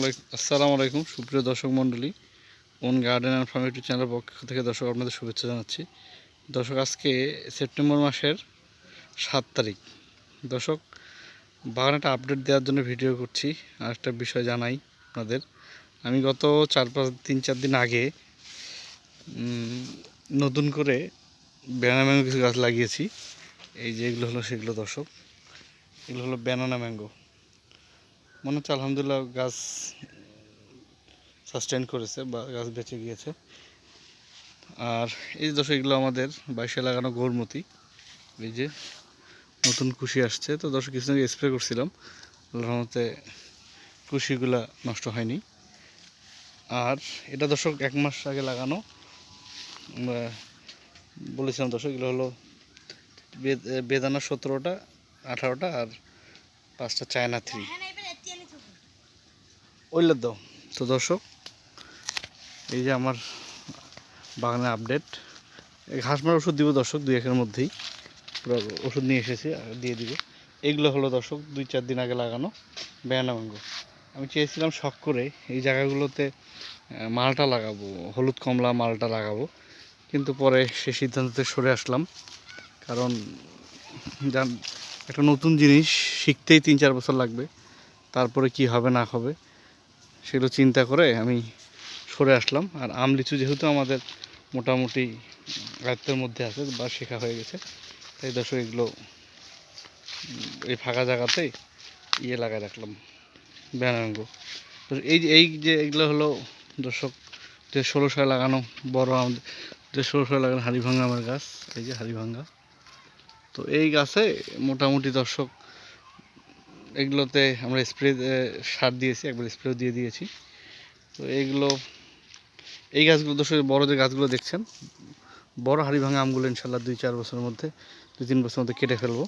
আলাইকুম আসসালামু আলাইকুম, সুপ্রিয় দর্শক মণ্ডলী। Own garden and farm YouTube চ্যানেলের পক্ষ থেকে দর্শক আপনাদের শুভেচ্ছা জানাচ্ছি। দর্শক, আজকে সেপ্টেম্বর মাসের সাত তারিখ। দর্শক বাগানে একটা আপডেট দেওয়ার জন্য ভিডিও করছি। আর একটা বিষয় জানাই আপনাদের। আমি গত চার পাঁচ, তিন চার দিন আগে নতুন করে ব্যানানা ম্যাঙ্গো কিছু গাছ লাগিয়েছি। এই যে এগুলো হলো সেগুলো দর্শক। এগুলো হলো ব্যানানা ম্যাঙ্গো মনে হচ্ছে আলহামদুলিল্লাহ গাছ সাস্টেন করেছে বা গাছ বেঁচে গিয়েছে। আর এই দর্শক, এগুলো আমাদের বাইশে লাগানো গোরমতি এই যে নতুন কুশি আসছে। তো দর্শক, কিছুদিন আগে স্প্রে করছিলাম। রহমতে কুশিগুলা নষ্ট হয়নি। আর এটা দর্শক, এক মাস আগে লাগানো। বলেছিলাম দর্শক, এগুলো হলো বেদ- বেদানা সতেরোটা, আঠারোটা আর পাঁচটা চায়না থ্রি ওইলে দাও। তো দর্শক, এই যে আমার বাগানের আপডেট ঘাস মারা ওষুধ দিব দর্শক, দুই একের মধ্যেই। পুরো ওষুধ নিয়ে এসেছি দিয়ে দিব। এগুলো হলো দর্শক, দুই চার দিন আগে লাগানো ব্যানা ম্যাঙ্গো আমি চেয়েছিলাম শখ করে এই জায়গাগুলোতে মালটা লাগাবো, হলুদ কমলা মালটা লাগাবো। কিন্তু পরে সে সিদ্ধান্ততে সরে আসলাম। কারণ, জান, একটা নতুন জিনিস শিখতেই তিন চার বছর লাগবে। তারপরে কি হবে না হবে সেগুলো চিন্তা করে আমি সরে আসলাম। আর আম, লিচু যেহেতু আমাদের মোটামুটি আয়ত্তের মধ্যে আছে বা শেখা হয়ে গেছে, তাই দর্শক এগুলো এই ফাঁকা জায়গাতেই ইয়ে লাগাই রাখলাম ব্যানাঙ্গ তো এই এই যে এগুলো হলো দর্শক, যে ষোলোশো লাগানো বড় আমাদের যে ষোলোশো লাগানো হাড়িভাঙ্গা আমার গাছ, এই যে হাড়িভাঙ্গা। তো এই গাছে মোটামুটি দর্শক এগুলোতে আমরা স্প্রে সার দিয়েছি, একবার স্প্রেও দিয়ে দিয়েছি। তো এইগুলো এই গাছগুলো দর্শক বড় যে গাছগুলো দেখছেন, বড় হাড়ি ভাঙা আমগুলো ইনশাল্লাহ দুই চার বছরের মধ্যে, দুই তিন বছরের মধ্যে কেটে ফেলব।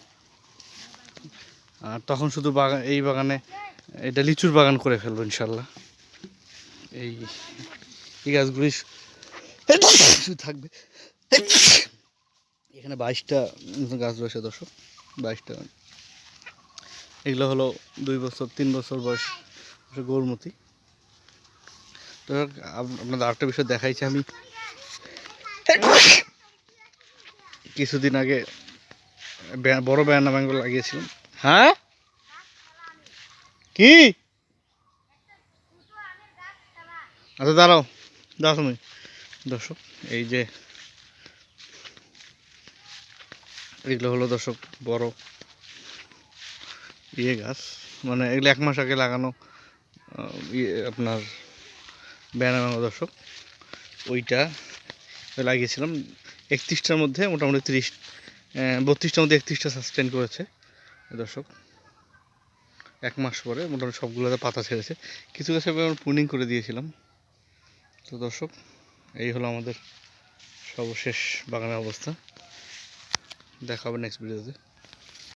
আর তখন শুধু বাগান এই বাগানে, এটা লিচুর বাগান করে ফেলব ইনশাল্লাহ। এই এই গাছগুলি থাকবে। এখানে বাইশটা গাছ রয়েছে দর্শক, বাইশটা এগুলো হলো দুই বছর, তিন বছর বয়স গৌরমতি তো আপ- আপনাদের আরেকটা বিষয় দেখাইছি আমি। কিছুদিন আগে বড় ব্যানা ব্যাঙ্গল লাগিয়েছিলাম। হ্যাঁ? কি? আচ্ছা দাঁড়াও দাঁড়াও তুমি। দর্শক, এই যে, এগুলো হলো দর্শক বড় ইয়ে গাছ মানে এগুলো এক মাস আগে লাগানো ইয়ে আপনার ব্যানানা দর্শক, ওইটা লাগিয়েছিলাম। একত্রিশটার মধ্যে মোটামুটি তিরিশ বত্রিশটার মধ্যে একত্রিশটা সাস্টেন করেছে দর্শক। এক মাস পরে মোটামুটি সবগুলোতে পাতা ছেড়েছে। কিছু গাছে আমি পুনিং করে দিয়েছিলাম। তো দর্শক, এই হলো আমাদের সর্বশেষ বাগানের অবস্থা। দেখা হবে নেক্সট ভিডিওতে